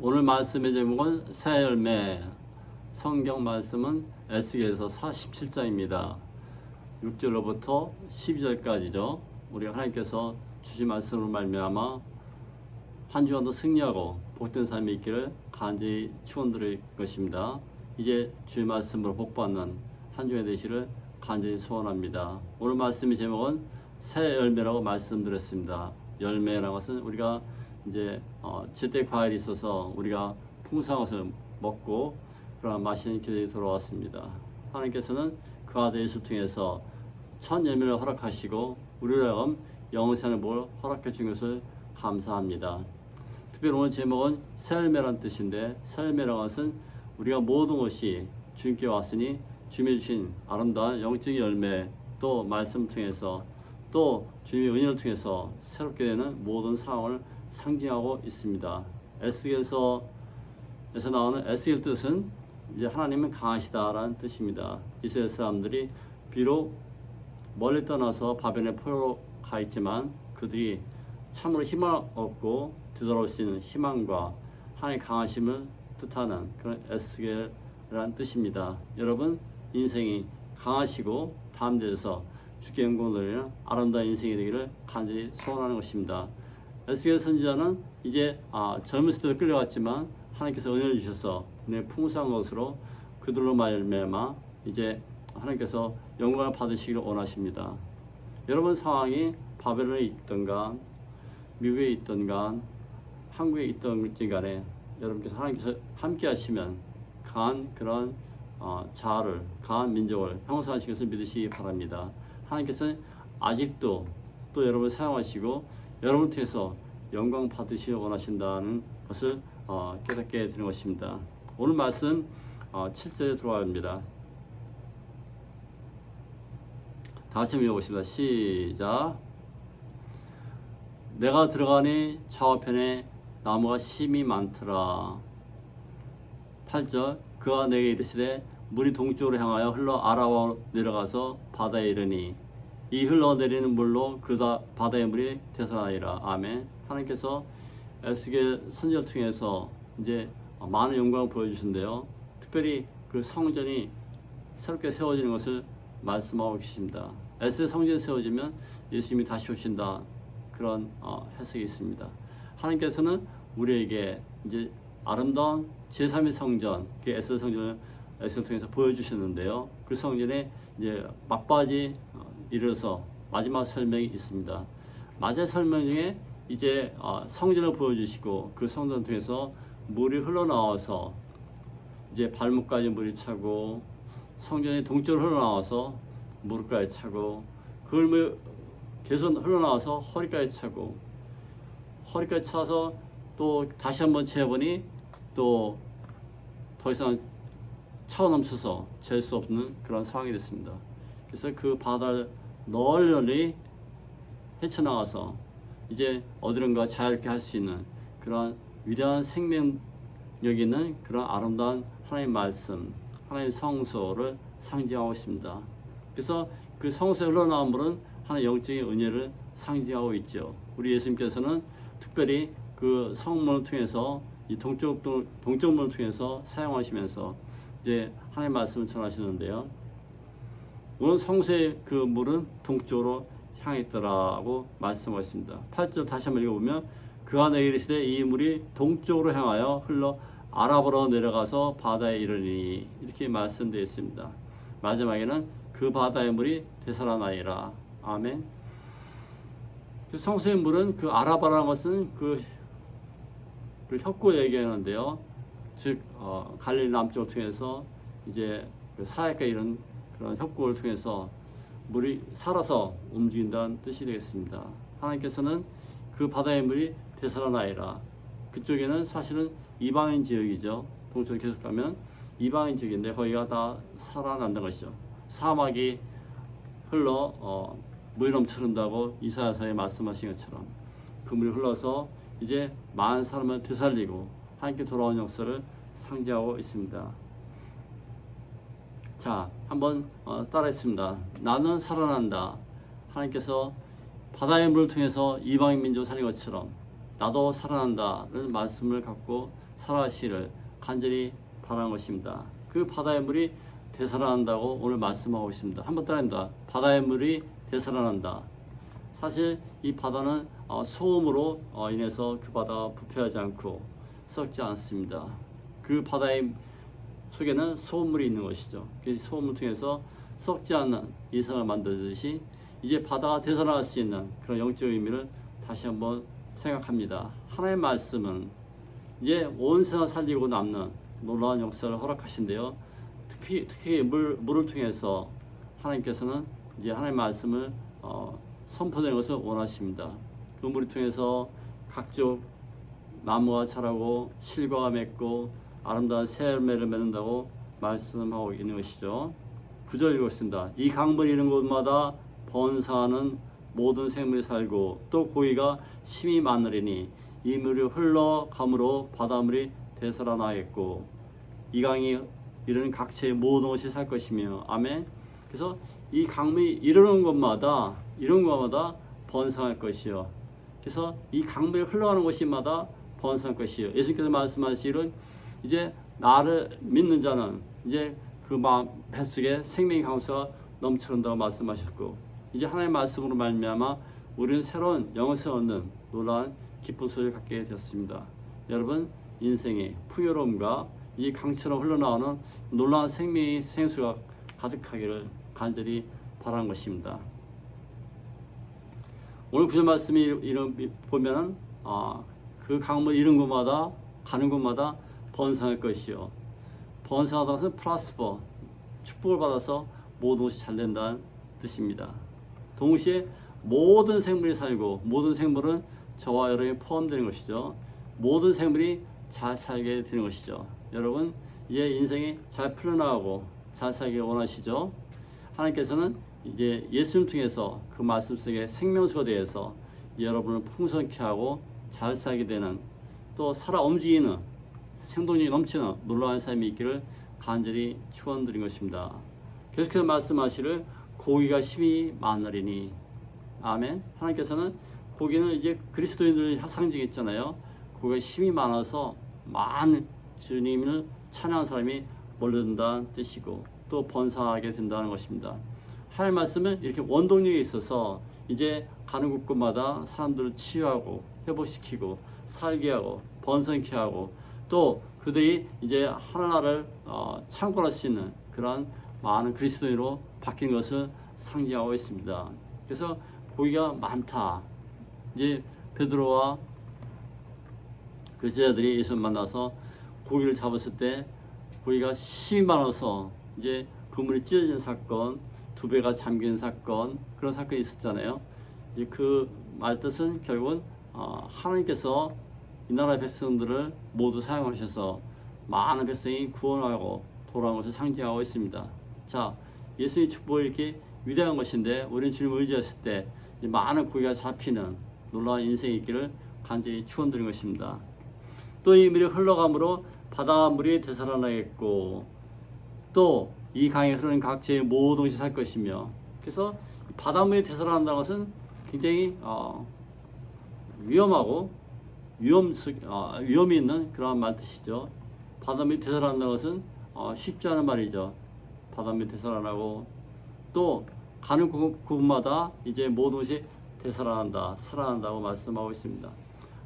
오늘 말씀의 제목은 새 열매. 성경 말씀은 에스겔서 47장입니다. 6절로부터 12절까지죠. 우리가 하나님께서 주신 말씀으로 말미암아 한 주간도 승리하고 복된 삶이 있기를 간절히 축원드릴 것입니다. 이제 주의 말씀으로 복받는 한 주가 되시를 간절히 소원합니다. 오늘 말씀의 제목은 새 열매라고 말씀드렸습니다. 열매라는 것은 우리가 이제 어, 제때 과일이 있어서 우리가 풍성한 것을 먹고 그러나 맛있는 기회이 돌아왔습니다. 하나님께서는 그 아들 예수 통해서 첫 열매를 허락하시고 우리를 영생을 뭘 허락해 준 것을 감사합니다. 특별히 오늘 제목은 새 열매란 뜻인데 새 열매라는 것은 우리가 모든 것이 주님께 왔으니 주님이 주신 아름다운 영적인 열매 또 말씀 통해서 또 주님의 은혜를 통해서 새롭게 되는 모든 상황을 상징하고 있습니다. 에스겔서 에서 나오는 에스겔 뜻은 이제 하나님은 강하시다라는 뜻입니다. 이스라엘 사람들이 비록 멀리 떠나서 바벨의 포로로 가 있지만 그들이 참으로 희망 얻고 되돌아올 수 있는 희망과 하나님의 강하심을 뜻하는 그런 에스겔이라는 뜻입니다. 여러분 인생이 강하시고 대에서 주께 영광을 아름다운 인생이 되기를 간절히 소원하는 것입니다. 에스겔 선지자는 이제 아, 젊었을 때도 끌려갔지만 하나님께서 은혜를 주셔서 내 풍성한 것으로 그들로 말미암아 이제 하나님께서 영광을 받으시기를 원하십니다. 여러분 상황이 바벨론에 있던가 미국에 있던가 한국에 있던지 간에 여러분께서 하나님께서 함께 하시면 강한 그런 어, 자아를 강한 민족을 형성하신 것을 믿으시기 바랍니다. 하나님께서는 아직도 또 여러분을 사용하시고 여러분 통해서 영광 받으시기 원하신다는 것을 어, 깨닫게 되는 것입니다. 오늘 말씀 어, 7절에 들어갑니다. 다 같이 읽어보십니다. 시작. 내가 들어가니 좌우편에 나무가 심이 많더라. 8절 그가 내게 이르시되 물이 동쪽으로 향하여 흘러 아라와 내려가서 바다에 이르니 이 흘러내리는 물로 그 다- 바다의 물이 되살아나리라. 아멘. 하나님께서 에스겔 선지를 통해서 이제 많은 영광을 보여주신데요. 특별히 그 성전이 새롭게 세워지는 것을 말씀하고 계십니다. 에스겔 성전이 세워지면 예수님이 다시 오신다. 그런 어, 해석이 있습니다. 하나님께서는 우리에게 이제 아름다운 제3의 성전, 그 에스겔 성전을 에스겔 통해서 보여주셨는데요. 그 성전에 이제 막바지 어, 이르러서 마지막 설명이 있습니다. 마지막 설명 중에 이제 어, 성전을 보여주시고 그 성전 통해서 물이 흘러나와서 이제 발목까지 물이 차고 성전의 동쪽으로 흘러나와서 무릎까지 차고 그걸 뭐 계속 흘러나와서 허리까지 차고 허리까지 차서 또 다시 한번 재보니 또 더 이상 차고 넘쳐서 잴 수 없는 그런 상황이 됐습니다. 그래서 그 바다를 널리 헤쳐나가서 이제 어디론가 자유롭게 할 수 있는 그런 위대한 생명력 있는 그런 아름다운 하나님 말씀, 하나님 성소를 상징하고 있습니다. 그래서 그 성소에 흘러나온 물은 하나의 영적인 은혜를 상징하고 있죠. 우리 예수님께서는 특별히 그 성문을 통해서 이 동쪽 동쪽문을 통해서 사용하시면서 이제 하나님 말씀을 전하시는데요. 오늘 성소의 그 물은 동쪽으로 향했더라고 말씀하셨습니다. 8절 다시 한번 읽어보면 그가 내게 이르시되 이 물이 동쪽으로 향하여 흘러 아랍으로 내려가서 바다에 이르니 이렇게 말씀되어 있습니다. 마지막에는 그 바다의 물이 되살아나이라. 아멘. 그 성소의 물은 그 아라바라는 것은 그, 그 협고 얘기하는데요. 즉 어, 갈릴리 남쪽을 통해서 이제 그 사역과 이런 그런 협곡을 통해서 물이 살아서 움직인다는 뜻이 되겠습니다. 하나님께서는 그 바다의 물이 되살아나이라. 그쪽에는 사실은 이방인 지역이죠. 동쪽으로 계속 가면 이방인 지역인데 거기가 다 살아난다는 것이죠. 사막이 흘러 어, 물이 넘치른다고 이사야서에 말씀하신 것처럼 그 물이 흘러서 이제 많은 사람을 되살리고 하나님께 돌아온 역사를 상징하고 있습니다. 자, 한번 어, 따라했습니다. 나는 살아난다. 하나님께서 바다의 물을 통해서 이방인 민족을 살린 것처럼 나도 살아난다는 말씀을 갖고 살아가시를 간절히 바라는 것입니다. 그 바다의 물이 되살아난다고 오늘 말씀하고 있습니다. 한번 따라합니다. 바다의 물이 되살아난다. 사실 이 바다는 어, 소음으로 어, 인해서 그 바다가 부패하지 않고 썩지 않습니다. 그 바다의 속에는 소음물이 있는 것이죠. 그 소음을 통해서 썩지 않는 이성을 만들듯이 이제 바다가 되살아날 수 있는 그런 영적 의미를 다시 한번 생각합니다. 하나의 말씀은 이제 온 세상 살리고 남는 놀라운 역사를 허락하신데요. 특히 특히 물 물을 통해서 하나님께서는 이제 하나님의 말씀을 어, 선포되는 것을 원하십니다. 그 물을 통해서 각종 나무가 자라고 실과가 맺고 아름다운 새 열매를 맺는다고 말씀하고 있는 것이죠. 구절 읽었습니다. 이 강물이 있는 곳마다 번사하는 모든 생물이 살고 또 고기가 심히 많으리니 이 물이 흘러감으로 바닷물이 되살아나겠고 이 강이 이르는 각체의 모든 것이 살 것이며 아멘. 그래서 이 강물이 이르는 곳마다 이런 곳마다 번성할 것이요. 그래서 이 강물이 흘러가는 곳마다 번성할 것이요. 예수님께서 말씀하시기를 이제 나를 믿는 자는 이제 그 마음 뱃속에 생명의 강수가 넘쳐난다고 말씀하셨고 이제 하나님의 말씀으로 말미암아 우리는 새로운 영생을 얻는 놀라운 기쁜 소리를 갖게 되었습니다. 여러분 인생의 풍요로움과 이 강처럼 흘러나오는 놀라운 생명의 생수가 가득하기를 간절히 바라는 것입니다. 오늘 구절 말씀이 이런 보면은 아, 그 강물 이른 곳마다 가는 곳마다 번성할 것이요. 번성하다 것은 플라스퍼 축복을 받아서 모든 것이 잘 된다는 뜻입니다. 동시에 모든 생물이 살고 모든 생물은 저와 여러분이 포함되는 것이죠. 모든 생물이 잘 살게 되는 것이죠. 여러분 이제 인생이 잘 풀려나가고 잘 살길 원하시죠. 하나님께서는 이제 예수님 통해서 그 말씀 속에 생명수가 되어서 여러분을 풍성케 하고 잘 살게 되는 또 살아 움직이는 생동력이 넘치는 놀라운 삶이 있기를 간절히 축원드린 것입니다. 계속해서 말씀하시를 고기가 심히 많으리니 아멘. 하나님께서는 고기는 이제 그리스도인들 상징했잖아요. 고기가 힘이 많아서 많은 주님을 찬양하는 사람이 몰려든다는 뜻이고 또 번성하게 된다는 것입니다. 하나님 말씀은 이렇게 원동력이 있어서 이제 가는 곳곳마다 사람들을 치유하고 회복시키고 살게 하고 번성케 하고 또 그들이 이제 하나나라를 어, 창궐할 수 있는 그런 많은 그리스도인으로 바뀐 것을 상징하고 있습니다. 그래서 고기가 많다. 이제 베드로와 그 제자들이 예수를 만나서 고기를 잡았을 때 고기가 힘이 많아서 이제 그물이 찢어진 사건, 두 배가 잠긴 사건 그런 사건이 있었잖아요. 이제 그 말뜻은 결국은 어, 하나님께서 이 나라 백성들을 모두 사용하셔서 많은 백성이 구원하고 돌아온 것을 상징하고 있습니다. 자, 예수님 축복이 이렇게 위대한 것인데 우리는 주님을 의지했을 때 많은 고기가 잡히는 놀라운 인생이 있기를 간절히 축원드린 것입니다. 또 이 물이 흘러감으로 바닷물이 되살아나겠고 또 이 강에 흐르는 각체의 모든 것이 살 것이며 그래서 바닷물이 되살아난다는 것은 굉장히 어, 위험하고 위험, 어, 위험이 있는 그런 말 뜻이죠. 바닷물이 되살아난다는 것은 어, 쉽지 않은 말이죠. 바닷물이 되살아나고 또 가는 곳- 곳마다 이제 모든 것이 되살아난다, 살아난다고 말씀하고 있습니다.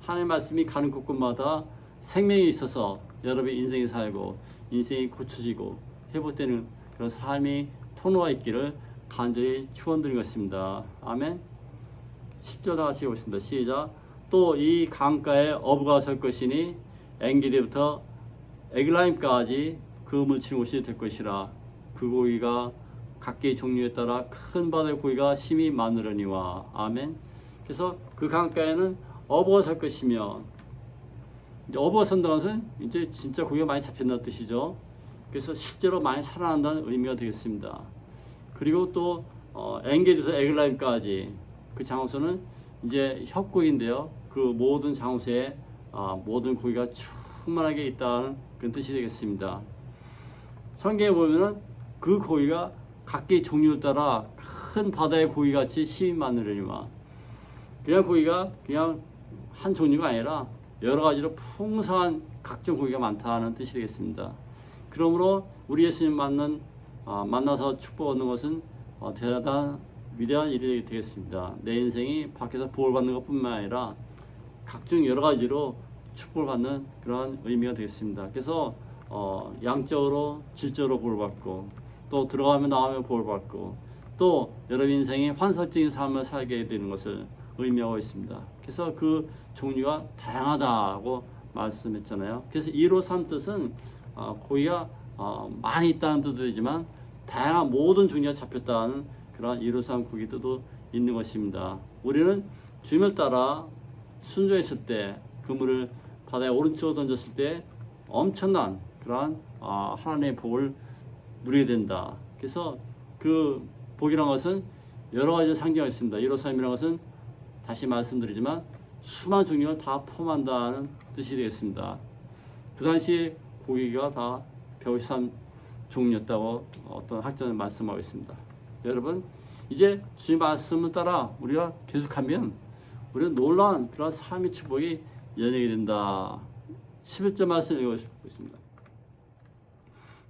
하나님 말씀이 가는 곳곳마다 생명이 있어서 여러분의 인생이 살고 인생이 고쳐지고 회복되는 그런 삶이 통로가 있기를 간절히 축원드린 것입니다. 아멘. 10절 다 같이 읽겠습니다. 시작. 또 이 강가에 어부가 설 것이니 엔기디부터 에글라임까지 그 물치는 곳이 될 것이라 그 고기가 각기 종류에 따라 큰 바다의 고기가 심히 많으려니와 아멘. 그래서 그 강가에는 어부가 설 것이며 이제 어부가 선다는 것은 이제 진짜 고기가 많이 잡힌다는 뜻이죠. 그래서 실제로 많이 살아난다는 의미가 되겠습니다. 그리고 또 어, 엔게디에서 에글라임까지 그 장소는 이제 협곡인데요. 그 모든 장소에 아, 모든 고기가 충만하게 있다는 그런 뜻이 되겠습니다. 성경에 보면은 그 고기가 각기 종류에 따라 큰 바다의 고기 같이 심이 많으려니와 그냥 고기가 그냥 한 종류가 아니라 여러 가지로 풍성한 각종 고기가 많다는 뜻이 되겠습니다. 그러므로 우리 예수님 만난 아, 만나서 축복 얻는 것은 어, 대단한 위대한 일이 되겠습니다. 내 인생이 밖에서 복을 받는 것뿐만 아니라 각종 여러 가지로 축복을 받는 그러한 의미가 되겠습니다. 그래서 어, 양적으로 질적으로 복을 받고 또 들어가면 나오면 복을 받고 또 여러분 인생이 환상적인 삶을 살게 되는 것을 의미하고 있습니다. 그래서 그 종류가 다양하다고 말씀했잖아요. 그래서 1호 3 뜻은 어, 고기가 어, 많이 있다는 뜻이지만 다양한 모든 종류가 잡혔다는 그런 1호 3 고기 뜻도 있는 것입니다. 우리는 주님을 따라 순종했을 때 그물을 바다의 오른쪽으로 던졌을 때 엄청난 그러한 아, 하나님의 복을 누리게 된다. 그래서 그 복이란 것은 여러 가지 상징이 있습니다. 1호 3이라는 것은 다시 말씀드리지만 수많은 종류를 다 포함한다는 뜻이 되겠습니다. 그 당시 고기가 다 153 종류였다고 어떤 학자는 말씀하고 있습니다. 여러분 이제 주님 말씀을 따라 우리가 계속하면 우리는 놀라운 그런 삶의 축복이 연예게 된다. 11절 말씀 읽어보겠습니다.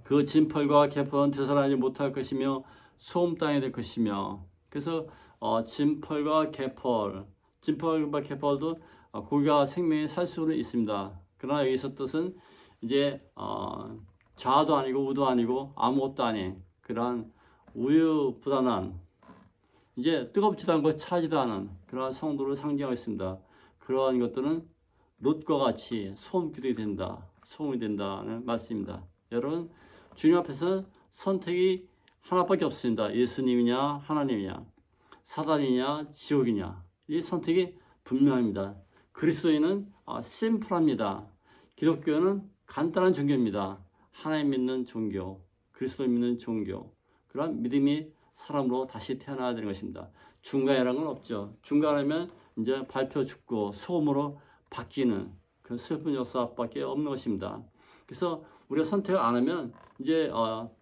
그 진펄과 개펄은 되살아나지 못할 것이며 소음 땅이 될 것이며 그래서 어, 진펄과 개펄 진펄과 개펄도 어, 고기가 생명이 살 수는 있습니다. 그러나 여기서 뜻은 이제 어, 좌도 아니고 우도 아니고 아무것도 아닌 그러한 우유부단한 이제 뜨겁지도 않고 차지도 않은 그러한 성도를 상징하고 있습니다. 그러한 것들은 롯과 같이 소음기도 된다, 소음이 된다는 말씀입니다. 여러분 주님 앞에서 선택이 하나밖에 없습니다. 예수님이냐 하나님이냐 사단이냐 지옥이냐 이 선택이 분명합니다. 그리스도인은 아, 심플합니다. 기독교는 간단한 종교입니다. 하나님 믿는 종교, 그리스도 믿는 종교 그런 믿음이 사람으로 다시 태어나야 되는 것입니다. 중간이라는 건 없죠. 중간하면 이제 발표 죽고 소음으로 바뀌는 그런 슬픈 역사밖에 없는 것입니다. 그래서 우리가 선택을 안 하면 이제 어,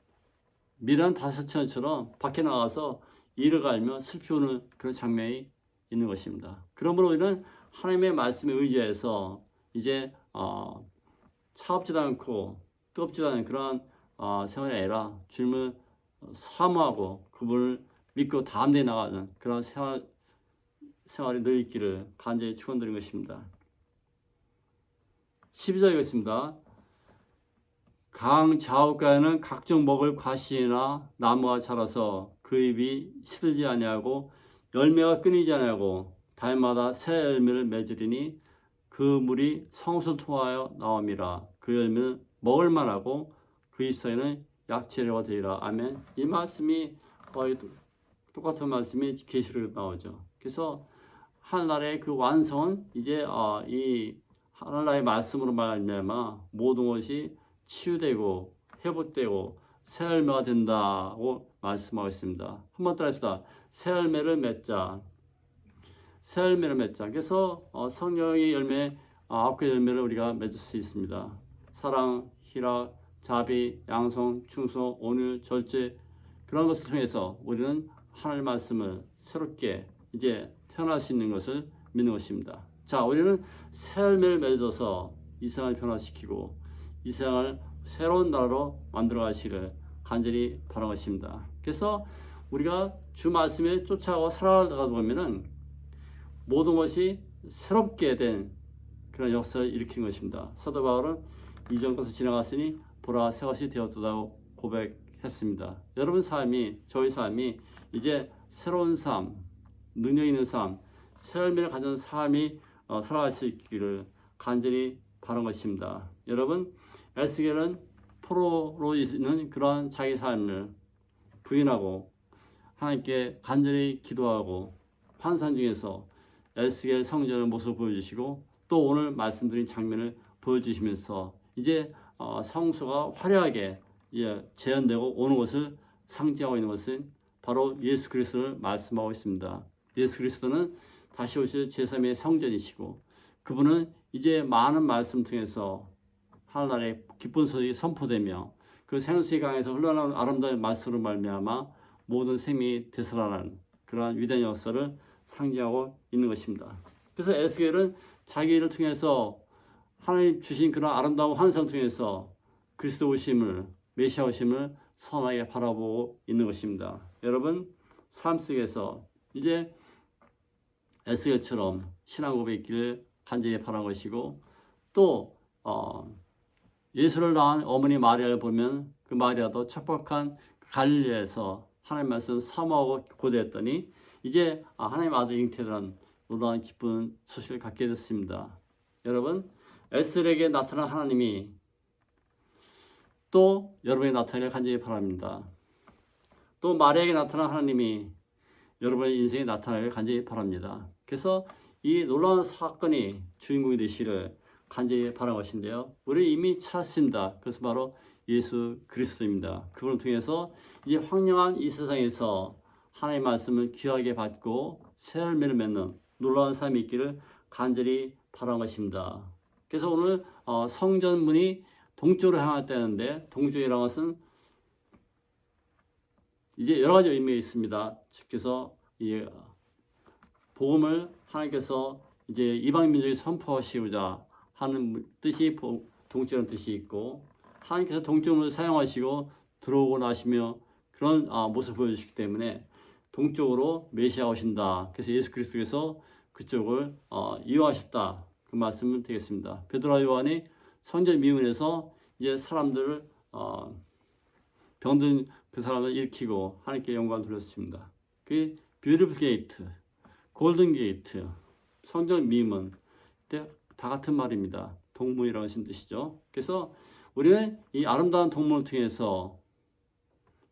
미란 다섯 천처럼 밖에 나가서 일을 갈며 슬피 우는 그런 장면이 있는 것입니다. 그러므로 우리는 하나님의 말씀에 의지해서 이제 어, 차갑지도 않고 뜨겁지도 않은 그런 어, 생활이 아니라 주님을 사모하고 그분을 믿고 다음에 나가는 그런 생활, 생활이 늘 있기를 간절히 축원드린 것입니다. 12절 읽겠습니다. 강 좌우가에는 각종 먹을 과실이나 나무가 자라서 그 잎이 시들지 아니하고 열매가 끊이지 아니하고 달마다 새 열매를 맺으리니 그 물이 성소를 통하여 나옵니다. 그 열매는 먹을 만하고 그 잎 사이는 약재료가 되리라. 아멘. 이 말씀이 거의 똑같은 말씀이 계시록에 나오죠. 그래서 하늘나라의 그 완성은 이제 어, 이 하늘나라의 말씀으로 말미암아 모든 것이 치유되고 회복되고 새 열매가 된다고 말씀하고 있습니다. 한번 따라합시다. 새 열매를 맺자. 새 열매를 맺자. 그래서 어, 성령의 열매 아홉 개 열매를 우리가 맺을 수 있습니다. 사랑, 희락, 자비, 양성, 충성, 온유, 절제 그런 것을 통해서 우리는 하나님의 말씀을 새롭게 이제 태어날 수 있는 것을 믿는 것입니다. 자, 우리는 새 열매를 맺어서 이 세상을 변화시키고 이 세상을 새로운 나라로 만들어 가시기를 간절히 바라는 것입니다. 그래서 우리가 주 말씀에 쫓아가고 살아가다 보면은 모든 것이 새롭게 된 그런 역사를 일으킨 것입니다. 사도 바울은 이전 것을 지나갔으니 보라 새 것이 되었다고 고백했습니다. 여러분 삶이 저희 삶이 이제 새로운 삶, 능력 있는 삶, 새 열매를 가진 삶이 어, 살아가시기를 간절히 바란 것입니다. 여러분 에스겔은 포로로 있는 그러한 자기 삶을 부인하고 하나님께 간절히 기도하고 환산 중에서 에스겔 성전의 모습을 보여주시고 또 오늘 말씀드린 장면을 보여주시면서 이제 어, 성소가 화려하게 예, 재현되고 오는 것을 상징하고 있는 것은 바로 예수 그리스도를 말씀하고 있습니다. 예수 그리스도는 다시 오실 제3의 성전이시고 그분은 이제 많은 말씀 통해서 하늘나라의 기쁜 소식이 선포되며 그 생수의 강에서 흘러나오는 아름다운 말씀으로 말미암아 모든 생명이 되살아나는 그러한 위대한 역사를 상징하고 있는 것입니다. 그래서 에스겔은 자기 일을 통해서 하나님 주신 그런 아름다운 환상 통해서 그리스도 오심을 메시아 오심을 선하게 바라보고 있는 것입니다. 여러분 삶 속에서 이제 에스겔처럼 신앙 고백 있기를 간절히 바란 것이고 또 어, 예수를 낳은 어머니 마리아를 보면 그 마리아도 척박한 갈릴리에서 하나님 말씀 사모하고 고대했더니 이제 아, 하나님 아들 잉태라는 놀라운 기쁜 소식을 갖게 됐습니다. 여러분 에스겔에게 나타난 하나님이 또 여러분이 나타나길 간절히 바랍니다. 또 마리아에게 나타난 하나님이 여러분의 인생에 나타나길 간절히 바랍니다. 그래서 이 놀라운 사건이 주인공이 되시를 간절히 바란 것인데요. 우리 이미 찾았습니다. 그래서 바로 예수 그리스도입니다. 그분을 통해서 이제 황량한 이 세상에서 하나님의 말씀을 귀하게 받고 새 열매를 맺는 놀라운 삶이 있기를 간절히 바란 것입니다. 그래서 오늘 어, 성전문이 동쪽으로 향했다는데 동쪽이라는 것은 이제 여러 가지 의미가 있습니다. 즉께서 이 복음을 하나님께서 이제 이방 민족에 선포하시고자 하는 뜻이 보- 동쪽이라는 뜻이 있고 하나님께서 동쪽을 사용하시고 들어오고 나시며 그런 아, 모습을 보여주시기 때문에 동쪽으로 메시아 오신다. 그래서 예수 그리스도께서 그쪽을 어, 이용하셨다. 그 말씀은 되겠습니다. 베드로와 요한이 선전 미문에서 이제 사람들을 어, 병든 그 사람을 일으키고 하나님께 영광 돌렸습니다. 그 뷰티풀 게이트, 골든 게이트, 성전 미문 다 같은 말입니다. 동문이라는 하신 뜻이죠. 그래서 우리는 이 아름다운 동문을 통해서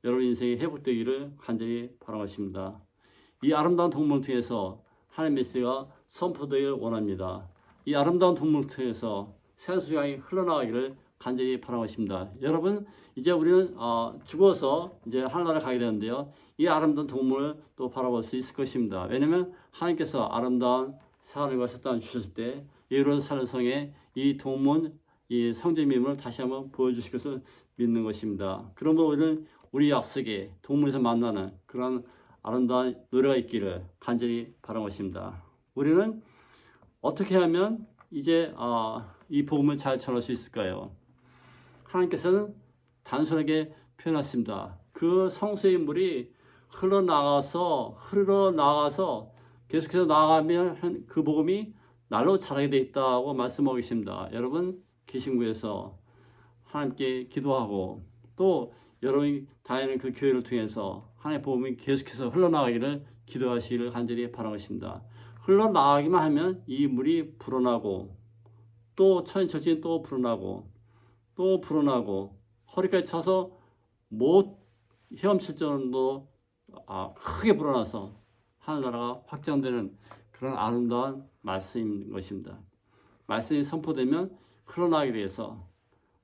여러분 인생이 회복되기를 간절히 바라겠습니다. 이 아름다운 동문을 통해서 하나님 메시가 선포되기를 원합니다. 이 아름다운 동문을 통해서 생수양이 흘러나가기를 간절히 바라겠습니다. 여러분 이제 우리는 어, 죽어서 이제 하늘나라 가게 되는데요. 이 아름다운 동물을 또 바라볼 수 있을 것입니다. 왜냐하면 하나님께서 아름다운 사람과 사탄을 주셨을 때 예루살렘 사는 성에 이 동문 이 성전미문을 다시 한번 보여주실 것을 믿는 것입니다. 그러므로 우리는 우리 약속에 동문에서 만나는 그런 아름다운 노래가 있기를 간절히 바란 것입니다. 우리는 어떻게 하면 이제 어, 이 복음을 잘 전할 수 있을까요? 하나님께서는 단순하게 표현했습니다. 그 성수의 물이 흘러나가서 흘러나가서 계속해서 나가면 그 복음이 날로 자라게 돼 있다고 말씀하고 계십니다. 여러분 계신구에서 하나님께 기도하고 또 여러분이 다니는 그 교회를 통해서 하나님의 복음이 계속해서 흘러나가기를 기도하시기를 간절히 바라고 있습니다. 흘러나가기만 하면 이 물이 불어나고 또 천천히 또 불어나고 또 불어나고 허리까지 차서 못 헤엄칠 정도로 아, 크게 불어나서 하늘나라가 확장되는 그런 아름다운 말씀인 것입니다. 말씀이 선포되면 흘러나가게 돼서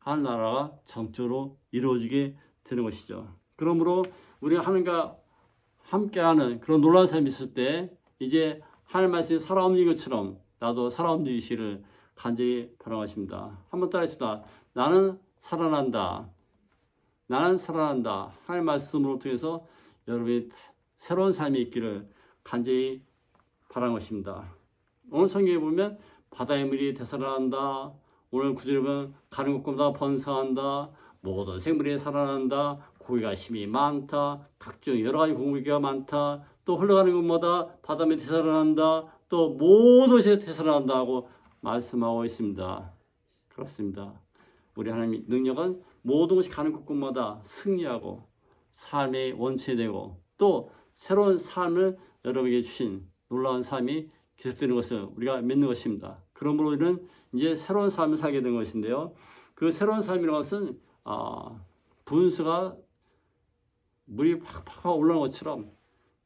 하늘나라가 정적으로 이루어지게 되는 것이죠. 그러므로 우리가 하나님과 함께하는 그런 놀라운 삶이 있을 때 이제 하늘 말씀이 살아옵는 것처럼 나도 살아옵는시를 간절히 바라겠습니다. 한번 따라했습니다. 나는 살아난다. 나는 살아난다. 하늘 말씀으로 통해서 여러분이 새로운 삶이 있기를 간절히 바라는 것입니다. 오늘 성경에 보면 바다의 물이 되살아난다. 오늘 구절에 보면 가는 곳마다 번성한다. 모든 생물이 살아난다. 고기가 힘이 많다. 각종 여러 가지 공기가 많다. 또 흘러가는 곳마다 바다물이 되살아난다. 또 모든 것이 되살아난다고 말씀하고 있습니다. 그렇습니다. 우리 하나님의 능력은 모든 것이 가는 곳곳마다 승리하고 삶의 원천이 되고 또 새로운 삶을 여러분에게 주신 놀라운 삶이 계속되는 것을 우리가 믿는 것입니다. 그러므로 우리는 이제 새로운 삶을 살게 된 것인데요. 그 새로운 삶이라는 것은 아, 분수가 물이 팍팍 올라오는 것처럼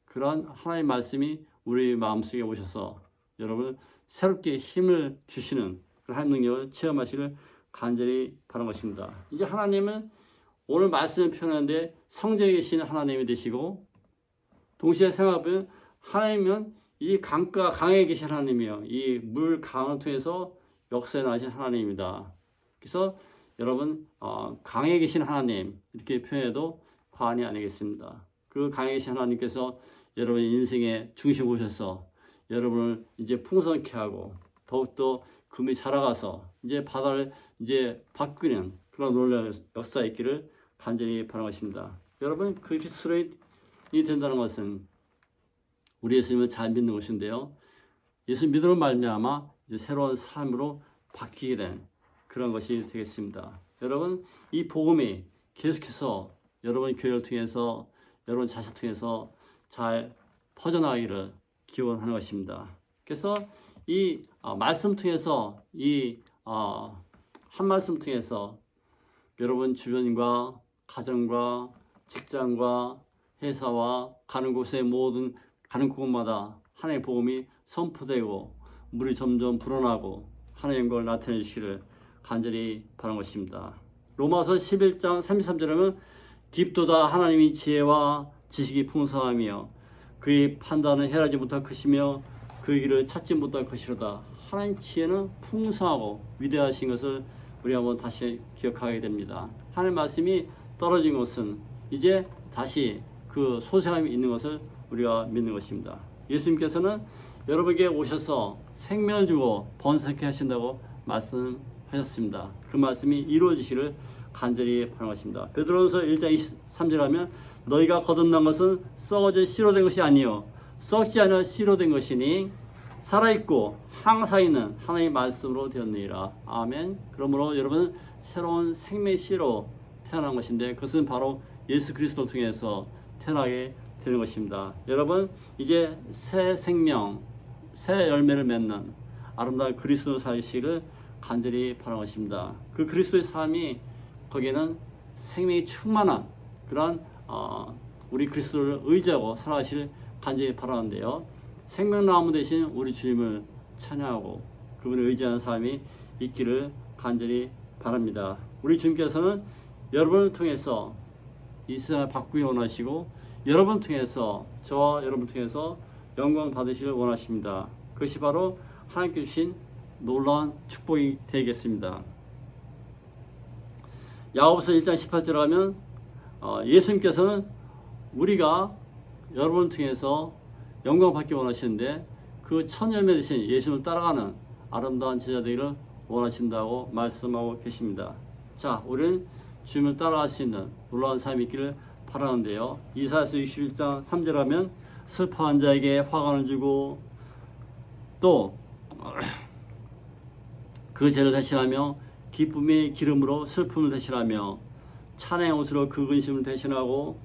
그러한 하나님의 말씀이 우리 마음속에 오셔서 여러분 새롭게 힘을 주시는 하나님 능력을 체험하시를 간절히 바란 것입니다. 이제 하나님은 오늘 말씀을 표현하는데 성전에 계신 하나님이 되시고 동시에 생각해보면 하나님은 이 강가 강에 계신 하나님이요. 이 물 강을 통해서 역사에 나신 하나님입니다. 그래서 여러분 어, 강에 계신 하나님 이렇게 표현해도 과언이 아니겠습니다. 그 강에 계신 하나님께서 여러분의 인생의 중심 오셔서 여러분을 이제 풍성케 하고 더욱더 금이 자라가서 이제 바다를 이제 바꾸는 그런 놀라운 역사 있기를 간절히 바라겠습니다. 여러분 그리스도인이 된다는 것은 우리 예수님을 잘 믿는 것인데요. 예수 믿음으로 말미암아 이제 새로운 삶으로 바뀌게 된 그런 것이 되겠습니다. 여러분 이 복음이 계속해서 여러분 교회를 통해서 여러분 자식 통해서 잘 퍼져나가기를 기원하는 것입니다. 그래서 이 어, 말씀 통해서 이 어, 한 말씀 통해서 여러분 주변과 가정과 직장과 회사와 가는 곳의 모든 가는 곳마다 하나님의 복음이 선포되고 물이 점점 불어나고 하나님의 영광을 나타내 주시기를 간절히 바라는 것입니다. 로마서 11장 33절에 는 깊도다 하나님이 지혜와 지식이 풍성하며 그의 판단은 헤아리지 못할 것이며 그 길을 찾지 못할 것이로다. 하나님 지혜는 풍성하고 위대하신 것을 우리 한번 다시 기억하게 됩니다. 하나님 말씀이 떨어진 것은 이제 다시 그 소생함이 있는 것을 우리가 믿는 것입니다. 예수님께서는 여러분에게 오셔서 생명을 주고 번성케 하신다고 말씀하셨습니다. 그 말씀이 이루어지기를 간절히 바라겠습니다. 베드로전서 1장 23절 하면 너희가 거듭난 것은 썩어져 씨로 된 것이 아니요 썩지 않아 씨로 된 것이니 살아있고 항상 있는 하나님의 말씀으로 되었느니라. 아멘. 그러므로 여러분 새로운 생명 씨로 태어난 것인데 그것은 바로 예수 그리스도를 통해서 태어나게 되는 것입니다. 여러분 이제 새 생명, 새 열매를 맺는 아름다운 그리스도 사시를 간절히 바라는 것입니다. 그 그리스도의 삶이 거기에는 생명이 충만한 그런 어, 우리 그리스도를 의지하고 살아가실 간절히 바라는데요. 생명나무 대신 우리 주님을 찬양하고 그분을 의지하는 삶이 있기를 간절히 바랍니다. 우리 주님께서는 여러분을 통해서 이 세상을 바꾸기 원하시고 여러분을 통해서 저와 여러분을 통해서 영광 받으시길 원하십니다. 그것이 바로 하나님께 주신 놀라운 축복이 되겠습니다. 야고보서 1장 18절 하면 어, 예수님께서는 우리가 여러분을 통해서 영광 받기 원하시는데 그 천열매 대신 예수님을 따라가는 아름다운 제자들을 원하신다고 말씀하고 계십니다. 자, 우리는 주님을 따라갈 수 있는 놀라운 삶이 있기를 바라는데요. 이사야서 61장 3절 하면 슬퍼한 자에게 화관을 주고 또 그 죄를 대신하며 기쁨의 기름으로 슬픔을 대신하며 찬양의 옷으로 그 근심을 대신하고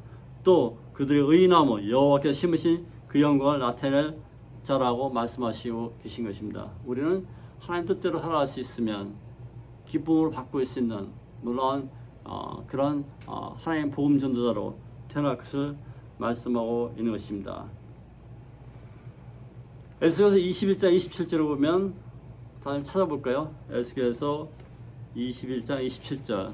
또 그들의 의인함을 여호와께서 심으신 그 영광을 나타낼 자라고 말씀하시고 계신 것입니다. 우리는 하나님 뜻대로 살아갈 수 있으면 기쁨을 받고 있을 수 있는 놀라운 어, 그런 어, 하나님 복음 전도자로 태어날 것을 말씀하고 있는 것입니다. 에스겔서 21장 27절을 보면 다시 찾아볼까요? 에스겔서 21장 27절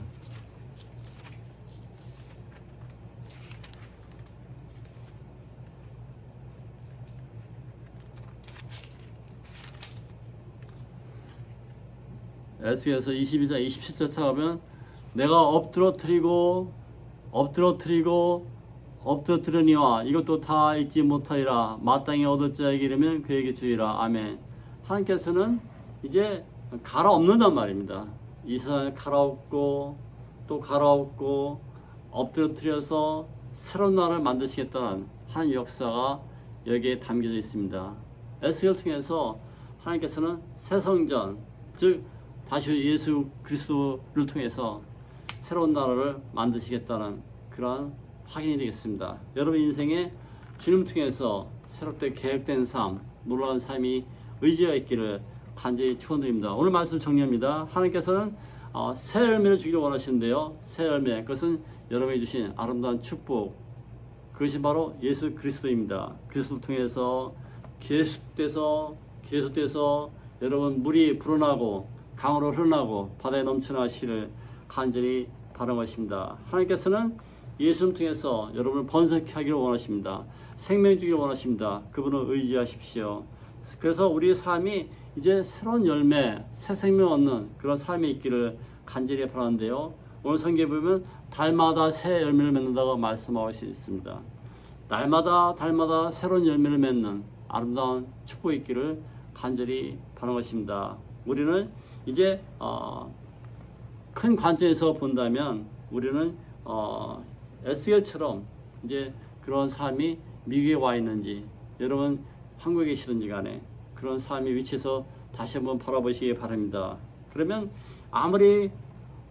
에스겔서 22장 27절 찾아보면 내가 엎드러뜨리고 엎드러뜨리고 엎드러뜨리니와 이것도 다 잊지 못하리라. 마땅히 얻을 자에게 이르면 그에게 주리라. 아멘. 하나님께서는 이제 갈아엎는단 말입니다 이 세상을 갈아엎고 또 갈아엎고 엎드러뜨려서 새로운 나라를 만드시겠다는 하나님 역사가 여기에 담겨져 있습니다 에스겔 통해서 하나님께서는 새 성전 즉 다시 예수 그리스도를 통해서 새로운 나라를 만드시겠다는 그러한 확인이 되겠습니다. 여러분 인생에 주님 통해서 새롭게 계획된 삶, 놀라운 삶이 의지가 있기를 간절히 축원드립니다. 오늘 말씀 정리합니다. 하나님께서는 어, 새 열매를 주기를 원하시는데요. 새 열매, 그것은 여러분이 주신 아름다운 축복, 그것이 바로 예수 그리스도입니다. 그리스도를 통해서 계속돼서 계속돼서 여러분 물이 불어나고 강으로 흘러나고 바다에 넘쳐나시를 간절히 바라것입니다. 하나님께서는 예수를 통해서 여러분을 번성케 하기를 원하십니다. 생명 주기를 원하십니다. 그분을 의지하십시오. 그래서 우리의 삶이 이제 새로운 열매, 새 생명 얻는 그런 삶이 있기를 간절히 바라는데요. 오늘 성경에 보면 달마다 새 열매를 맺는다고 말씀하고 있습니다. 날마다 달마다 새로운 열매를 맺는 아름다운 축복이 있기를 간절히 바라는 것입니다. 우리는 이제 어, 큰 관점에서 본다면 우리는 어, 에스겔처럼 이제 그런 사람이 미국에 와 있는지 여러분 한국에 계시든지 간에 그런 사람의 위치에서 다시 한번 바라보시기 바랍니다. 그러면 아무리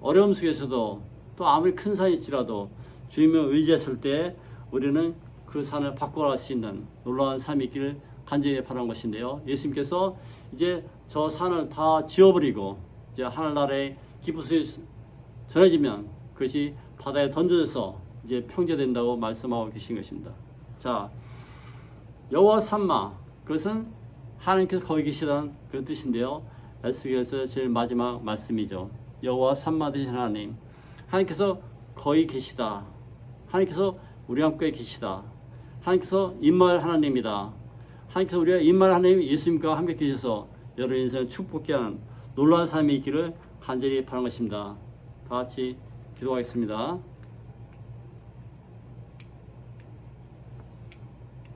어려움 속에서도 또 아무리 큰 산일지라도 주님을 의지했을 때 우리는 그 산을 바꿔갈 수 있는 놀라운 삶이 있기를 간절히 바라는 것인데요. 예수님께서 이제 저 산을 다 지워버리고 이제 하늘나라의 소식 전해지면 그것이 바다에 던져져서 이제 평제된다고 말씀하고 계신 것입니다. 자, 여호와 삼마 그것은 하나님께서 거기 계시다는 그런 뜻인데요. 에스겔서 제일 마지막 말씀이죠. 여호와 삼마 되신 하나님, 하나님께서 거기 계시다. 하나님께서 우리 함께 계시다. 하나님께서 임마을 하나님이다. 하나님께서 우리가 임마을 하나님 예수님과 함께 계셔서 여러 인생을 축복케 하는 놀라운 삶이 있기를 간절히 바라는 것입니다. 다 같이 기도하겠습니다.